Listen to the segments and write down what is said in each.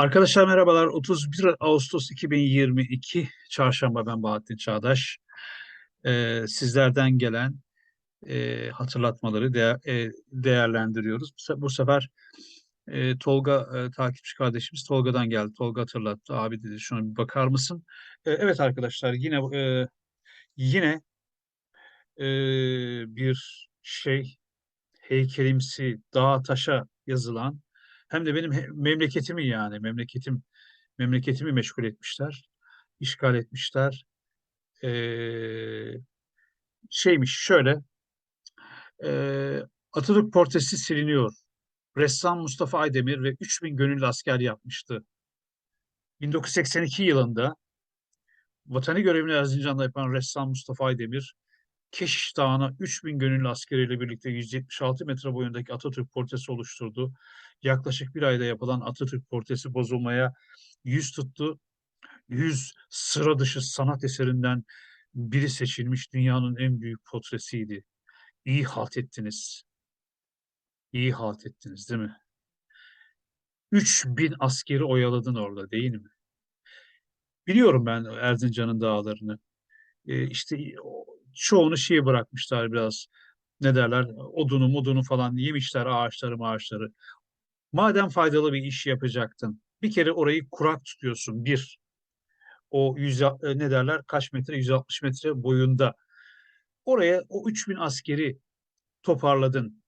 Arkadaşlar merhabalar. 31 Ağustos 2022 Çarşamba ben Bahattin Çağdaş. Ee, sizlerden gelen e, hatırlatmaları de, e, değerlendiriyoruz. Bu, se- bu sefer e, Tolga e, takipçi kardeşimiz Tolga'dan geldi. Tolga hatırlattı. Abi dedi şuna bir bakar mısın? E, evet arkadaşlar yine e, yine e, bir şey heykelimsi dağa taşa yazılan hem de benim memleketimi yani memleketim memleketimi meşgul etmişler, işgal etmişler. Ee, şeymiş şöyle e, Atatürk portresi siliniyor. Ressam Mustafa Aydemir ve 3000 gönüllü asker yapmıştı. 1982 yılında vatanı görevini Erzincan'da yapan ressam Mustafa Aydemir Keşiş Dağı'na 3000 gönüllü askeriyle birlikte 176 metre boyundaki Atatürk portresi oluşturdu. Yaklaşık bir ayda yapılan Atatürk portresi bozulmaya yüz tuttu. 100 sıra dışı sanat eserinden biri seçilmiş dünyanın en büyük portresiydi. İyi halt ettiniz. İyi halt ettiniz değil mi? 3000 askeri oyaladın orada değil mi? Biliyorum ben Erzincan'ın dağlarını. Ee, işte çoğunu şeye bırakmışlar biraz. Ne derler? Odunu mudunu falan yemişler ağaçları ağaçları. Madem faydalı bir iş yapacaktın. Bir kere orayı kurak tutuyorsun. Bir. O 100, e, ne derler? Kaç metre? 160 metre boyunda. Oraya o 3000 askeri toparladın.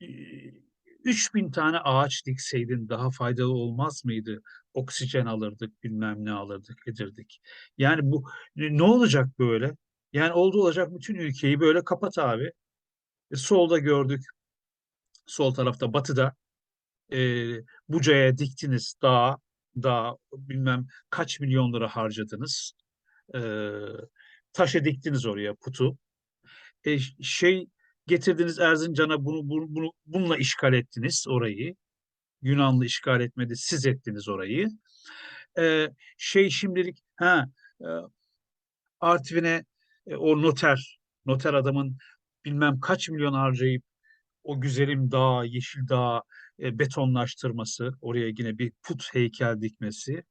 E, e, 3000 tane ağaç dikseydin daha faydalı olmaz mıydı? Oksijen alırdık, bilmem ne alırdık, edirdik. Yani bu ne olacak böyle? Yani oldu olacak bütün ülkeyi böyle kapat abi. E, solda gördük, sol tarafta batıda e, Buca'ya diktiniz dağ, dağ bilmem kaç milyon lira harcadınız. E, taşı diktiniz oraya putu. E, şey getirdiniz Erzincan'a bunu, bunu, bunu bununla işgal ettiniz orayı. Yunanlı işgal etmedi, siz ettiniz orayı. E, şey şimdilik ha e, Artvin'e e, o noter, noter adamın bilmem kaç milyon harcayıp o güzelim dağ, yeşil dağ e, betonlaştırması, oraya yine bir put heykel dikmesi.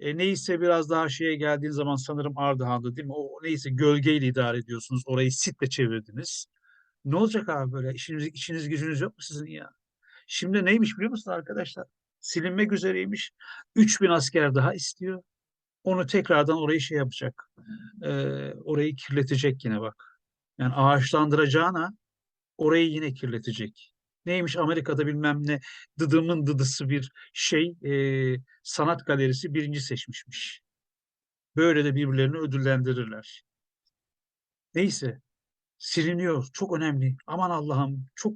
E, neyse biraz daha şeye geldiğin zaman sanırım Ardahan'da değil mi? O neyse gölgeyle idare ediyorsunuz. Orayı sitle çevirdiniz. Ne olacak abi böyle? İşiniz, işiniz gücünüz yok mu sizin ya? Şimdi neymiş biliyor musun arkadaşlar? Silinmek üzereymiş. 3000 asker daha istiyor. Onu tekrardan orayı şey yapacak. E, orayı kirletecek yine bak. Yani ağaçlandıracağına orayı yine kirletecek. Neymiş Amerika'da bilmem ne dıdımın dıdısı bir şey e, sanat galerisi birinci seçmişmiş. Böyle de birbirlerini ödüllendirirler. Neyse siliniyor. Çok önemli. Aman Allah'ım çok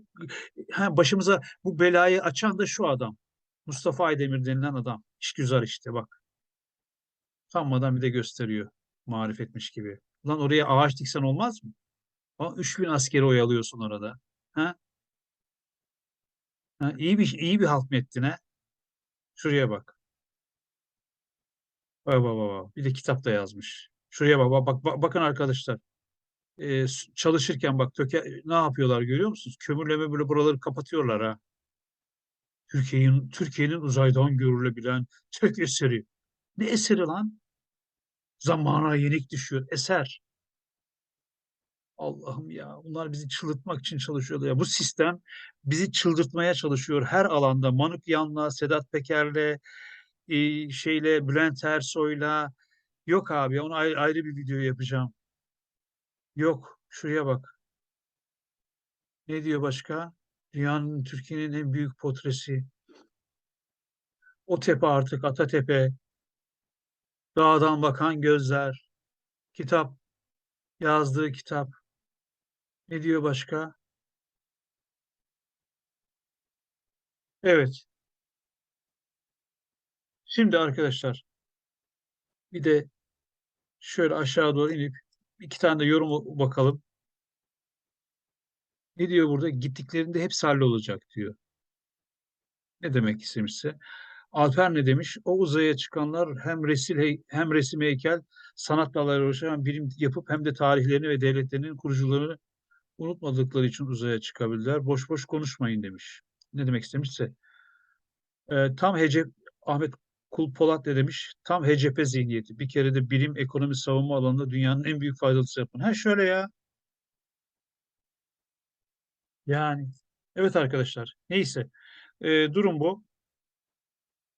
ha, başımıza bu belayı açan da şu adam. Mustafa Aydemir denilen adam. İşgüzar işte bak. Sanmadan bir de gösteriyor. Marifetmiş gibi. Lan oraya ağaç diksen olmaz mı? Ama 3000 askeri oyalıyorsun orada. Ha? Ha, iyi bir iyi bir halt metnin ha. Şuraya bak. Bak bak bak. Bir de kitap da yazmış. Şuraya bak bak bak, bak- bakın arkadaşlar. Ee, çalışırken bak töke ne yapıyorlar görüyor musunuz? Kömürleme böyle buraları kapatıyorlar ha. Türkiye'nin Türkiye'nin uzaydan görülebilen tek eseri. Ne eseri lan? Zamana yenik düşüyor. Eser. Allah'ım ya. Bunlar bizi çıldırtmak için çalışıyorlar ya. Bu sistem bizi çıldırtmaya çalışıyor her alanda. Manukyan'la, Sedat Peker'le, e, şeyle Bülent Ersoy'la yok abi onu ayrı, ayrı bir video yapacağım. Yok şuraya bak. Ne diyor başka? Dünyanın Türkiye'nin en büyük portresi. O tepe artık Atatepe. Dağdan bakan gözler. Kitap. Yazdığı kitap. Ne diyor başka? Evet. Şimdi arkadaşlar bir de şöyle aşağı doğru inip iki tane de yorum bakalım. Ne diyor burada? Gittiklerinde hepsi hallolacak diyor. Ne demek istemişse. Alper ne demiş? O uzaya çıkanlar hem resim, hem resim heykel sanat dalları uğraşan bilim yapıp hem de tarihlerini ve devletlerinin kurucularını unutmadıkları için uzaya çıkabildiler. Boş boş konuşmayın demiş. Ne demek istemişse. Ee, tam hece Ahmet Kul Polat ne demiş? Tam HCP zihniyeti. Bir kere de bilim, ekonomi, savunma alanında dünyanın en büyük faydalısı yapın. Ha şöyle ya. Yani. Evet arkadaşlar. Neyse. Eee, durum bu.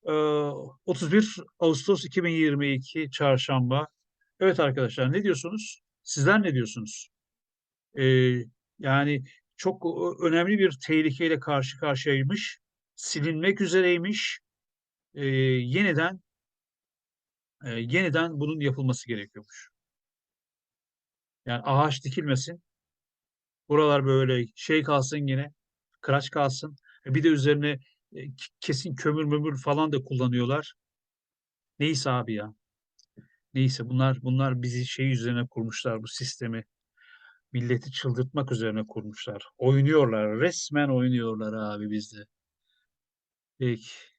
Eee, 31 Ağustos 2022 Çarşamba. Evet arkadaşlar ne diyorsunuz? Sizler ne diyorsunuz? Eee, yani çok ö önemli bir tehlikeyle karşı karşıyaymış. Silinmek üzereymiş. Eee, yeniden eee, yeniden bunun yapılması gerekiyormuş. Yani ağaç dikilmesin. Buralar böyle şey kalsın yine, kıraç kalsın. E, bir de üzerine, kesin kömür mömür falan da kullanıyorlar. Neyse abi ya. Neyse bunlar bunlar bizi şey üzerine kurmuşlar bu sistemi. Milleti çıldırtmak üzerine kurmuşlar. Oynuyorlar, resmen oynuyorlar abi bizle. Peki.